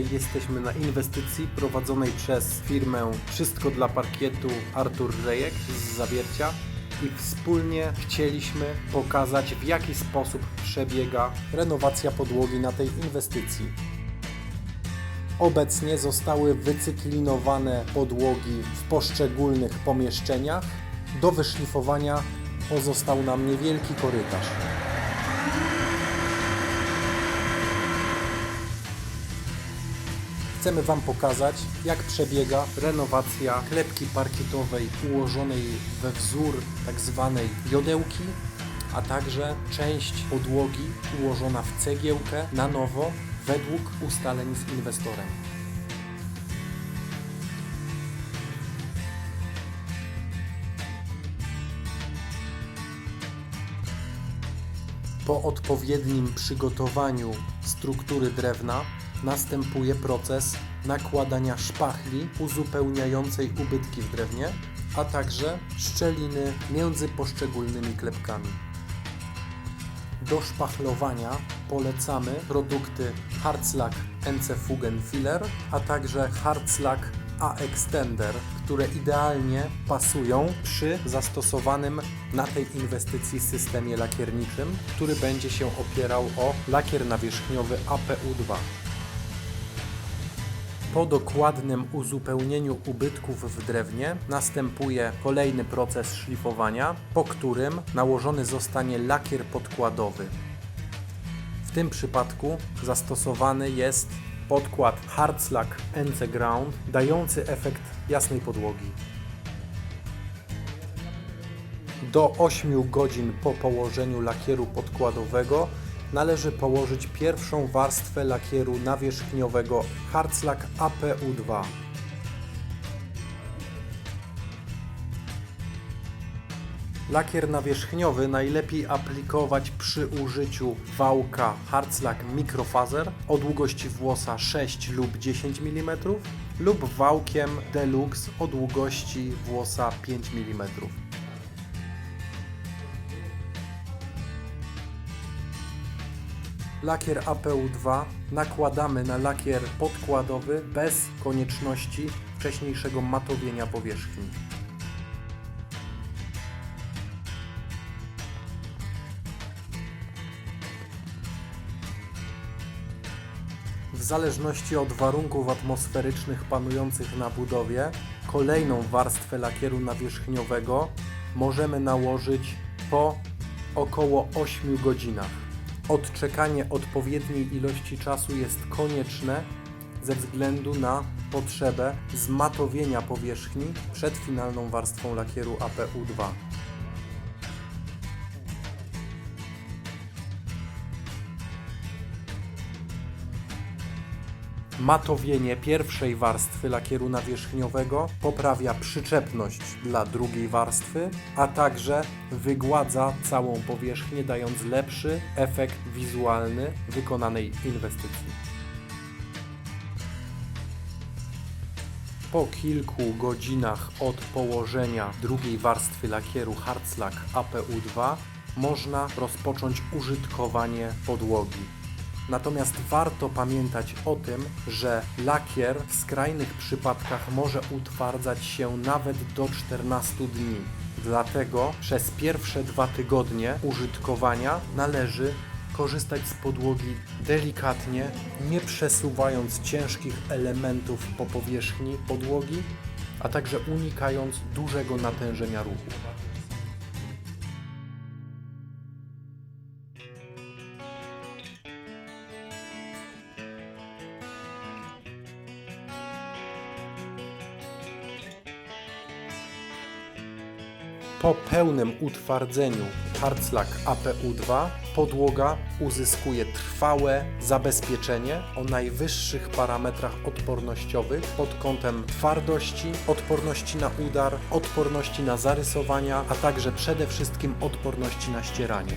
jesteśmy na inwestycji prowadzonej przez firmę Wszystko dla Parkietu Artur Rejek z Zawiercia i wspólnie chcieliśmy pokazać w jaki sposób przebiega renowacja podłogi na tej inwestycji. Obecnie zostały wycyklinowane podłogi w poszczególnych pomieszczeniach. Do wyszlifowania pozostał nam niewielki korytarz. Chcemy Wam pokazać, jak przebiega renowacja klepki parkietowej ułożonej we wzór tak zwanej jodełki, a także część podłogi ułożona w cegiełkę na nowo według ustaleń z inwestorem. Po odpowiednim przygotowaniu struktury drewna następuje proces nakładania szpachli uzupełniającej ubytki w drewnie, a także szczeliny między poszczególnymi klepkami. Do szpachlowania polecamy produkty Fugen Filler, a także Hartzlack A Extender, które idealnie pasują przy zastosowanym na tej inwestycji systemie lakierniczym, który będzie się opierał o lakier nawierzchniowy APU2. Po dokładnym uzupełnieniu ubytków w drewnie następuje kolejny proces szlifowania, po którym nałożony zostanie lakier podkładowy. W tym przypadku zastosowany jest podkład Hartzlack NC Ground, dający efekt jasnej podłogi. Do 8 godzin po położeniu lakieru podkładowego należy położyć pierwszą warstwę lakieru nawierzchniowego Hartzlack APU2. Lakier nawierzchniowy najlepiej aplikować przy użyciu wałka Hartzlack Microfaser o długości włosa 6 lub 10 mm lub wałkiem Deluxe o długości włosa 5 mm. Lakier APU2 nakładamy na lakier podkładowy bez konieczności wcześniejszego matowienia powierzchni. W zależności od warunków atmosferycznych panujących na budowie, kolejną warstwę lakieru nawierzchniowego możemy nałożyć po około 8 godzinach. Odczekanie odpowiedniej ilości czasu jest konieczne ze względu na potrzebę zmatowienia powierzchni przed finalną warstwą lakieru APU2. Matowienie pierwszej warstwy lakieru nawierzchniowego poprawia przyczepność dla drugiej warstwy, a także wygładza całą powierzchnię, dając lepszy efekt wizualny wykonanej inwestycji. Po kilku godzinach od położenia drugiej warstwy lakieru Hartzlack APU2 można rozpocząć użytkowanie podłogi. Natomiast warto pamiętać o tym, że lakier w skrajnych przypadkach może utwardzać się nawet do 14 dni. Dlatego przez pierwsze dwa tygodnie użytkowania należy korzystać z podłogi delikatnie, nie przesuwając ciężkich elementów po powierzchni podłogi, a także unikając dużego natężenia ruchu. Po pełnym utwardzeniu Hartzlack APU2 podłoga uzyskuje trwałe zabezpieczenie o najwyższych parametrach odpornościowych pod kątem twardości, odporności na udar, odporności na zarysowania, a także przede wszystkim odporności na ścieranie.